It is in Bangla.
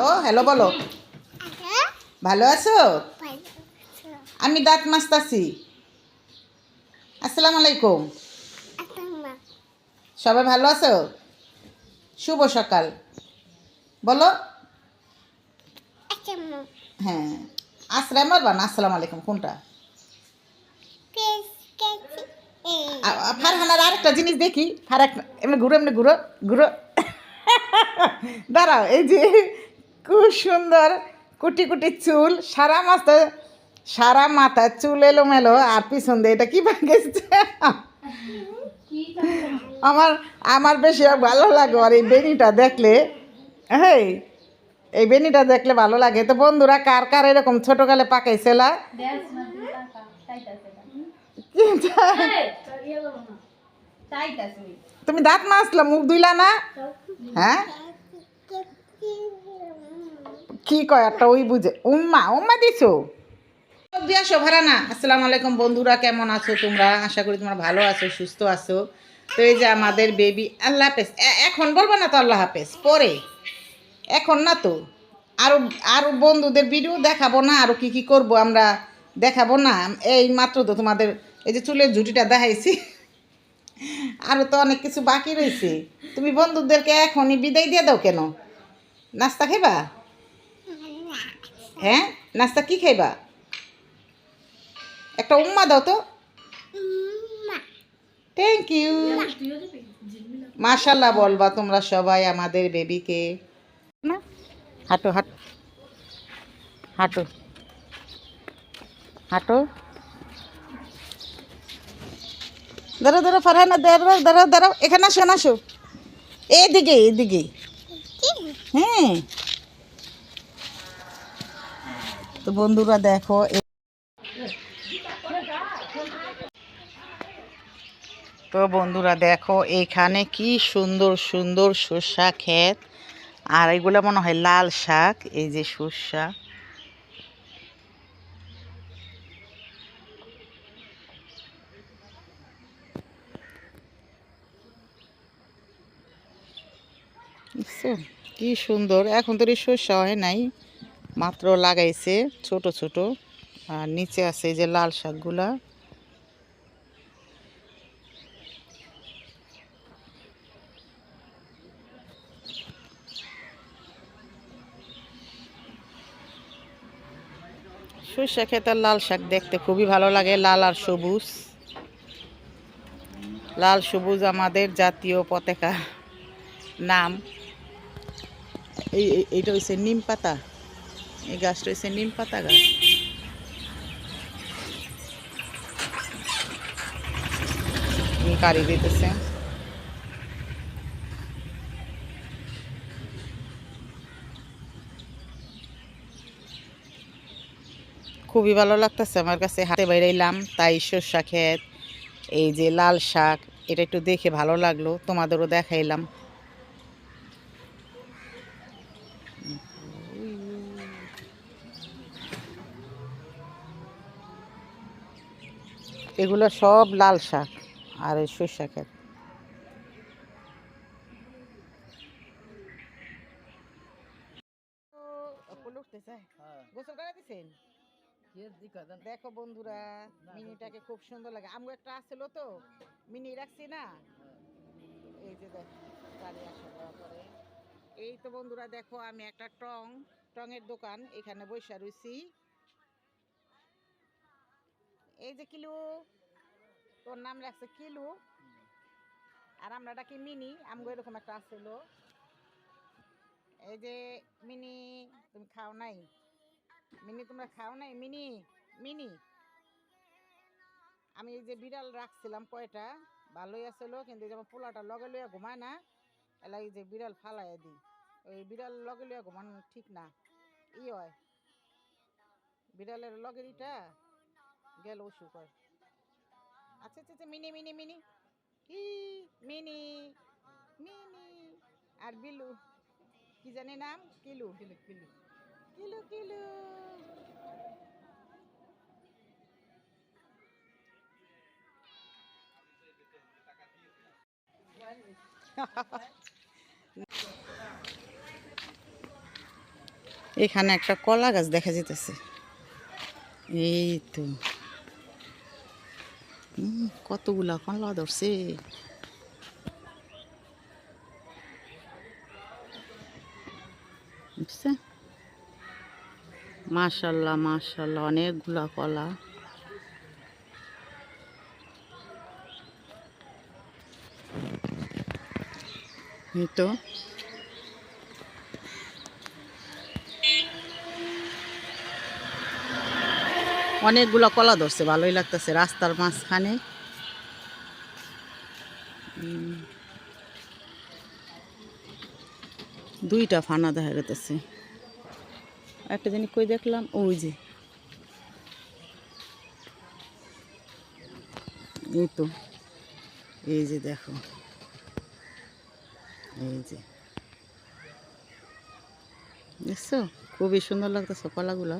হ্যালো হ্যালো বলো। ভালো আছো? আমি দাঁত মাজতাছি। আসসালামু আলাইকুম। সবাই ভালো আছো? শুভ সকাল। বলো। হ্যাঁ আসসালাম মারবা না? আসসালামু আলাইকুম, কোনটা? ফারহানার আরেকটা জিনিস দেখি। ফারাক, এমনি ঘুরো এমনি ঘুরো ঘুরো। দাঁড়াও, এই যে খুব সুন্দর কুটি কুটি চুল, সারা মাথা সারা মাথা চুল এলোমেলো, আর পিছন দিয়ে এটা কি ভাঙেছে? আমার আমার বেশি ভালো লাগে আর এই বেনিটা দেখলে হ্যাঁ এই বেনিটা দেখলে ভালো লাগে। তো বন্ধুরা, কার কার এরকম ছোটকালে পাকাইছেলা তুমি দাঁত মাজলা, মুখ ধুইলা না? হ্যাঁ? কি কয় একটা ওই বুঝে। উম্মা উম্মা দিছো? দিয়ে ভাড়া না। আসসালামু আলাইকুম বন্ধুরা, কেমন আছো তোমরা? আশা করি তোমরা ভালো আছো, সুস্থ আছো। তো এই যে আমাদের বেবি আল্লাহ হাফেজ। এখন বলব না তো আল্লাহ হাফেজ, পরে। এখন না তো। আরও আরও বন্ধুদের ভিডিও দেখাবো না, আরও কি কি করব আমরা দেখাবো না। এই মাত্র তো তোমাদের এই যে চুলের ঝুটিটা দেখাইছি। আরও তো অনেক কিছু বাকি রয়েছে। তুমি বন্ধুদেরকে এখনই বিদায় দিয়ে দাও কেন? নাস্তা খাইবা? হ্যাঁ? নাস্তা কি খাইবা? একটা উম্মা দাও তো। থ্যাংক ইউ মাশাল্লাহ বলবা তোমরা সবাই আমাদের বেবিকে। না? হাঁটো হাঁটো। হাঁটো। হাঁটো। দাঁড়াও দাঁড়াও ফারহানা দাঁড়াও দাঁড়াও দাঁড়াও এখানে আসো না আসো। এদিকে এদিকে হ্যাঁ। তো বন্ধুরা দেখো তো বন্ধুরা দেখো, এখানে কি সুন্দর সুন্দর সর্ষা ক্ষেত আর এগুলো মনে হয় লাল শাক, এই যে দেখছ? কি সুন্দর, এখন তো এই সর্ষা হয় নাই মাত্র লাগাইছে, ছোট ছোট। আর নিচে আছে যে লাল শাকগুলা। সর্ষা ক্ষেতের লাল শাক দেখতে খুবই ভালো লাগে, লাল আর সবুজ। লাল সবুজ আমাদের জাতীয় পতাকা নাম। এই হচ্ছে নিম পাতা। এই গাছটা হচ্ছে নিম পাতা গাছ। কারি দিতেছে। খুবই ভালো লাগতেছে আমার কাছে। হাতে বেরাইলাম তাই সর্ষা ক্ষেত, এই যে লাল শাক, এটা একটু দেখে ভালো লাগল। তোমাদেরও দেখাইলাম। এগুলো সব লাল শাক আর এই সর্ষা দিছেন দেখো বন্ধুরা, মিনিটাকে খুব সুন্দর লাগে। আমগো একটা আসছিল তো, মিনি রাখছি না? এই যে দেখ এই তো বন্ধুরা, দেখো আমি একটা টং টঙের দোকান, এখানে বৈশা রইছি। এই যে কিলু, তোর নাম রাখছে কিলু। আর আমরা ডাকি মিনি? আমগো এরকম একটা আসছিল এই যে, মিনি, তুমি খাও নাই? মিনি, তোমরা খাও নাই? মিনি মিনি। আমি এই যে বিড়াল রাখছিলাম কয়টা, ভালোই আসলো কিন্তু যেমন পোলাটা লগে লইয়া ঘুমায় না এলাই যে বিড়াল ফালাই দিই। ওই বিড়াল লগে লইয়া ঘুমানো ঠিক না। ই হয়। বিড়ালের লগের ইটা? গেল হয় আচ্ছা আচ্ছা আচ্ছা মিনি মিনি মিনি। কি মিনি মিনি। আর বিলু, কি জানি নাম? কিলু কিলু কিলু। কিলু কিলু। এখানে একটা কলা গাছ দেখা যেতেছে। এই তো। কতগুলা কলা ধরছে? মাশাল্লাহ মাশাল্লাহ, অনেকগুলা কলা। তো। অনেকগুলো কলা ধরছে, ভালোই লাগতেছে। রাস্তার মাঝখানে দুইটা ফানা দেখা যেতেছে একটা জিনিস কই দেখলাম? ওই যে। এই তো। এই যে দেখো। এই যে। দেখছ? খুবই সুন্দর লাগতো কলাগুলো।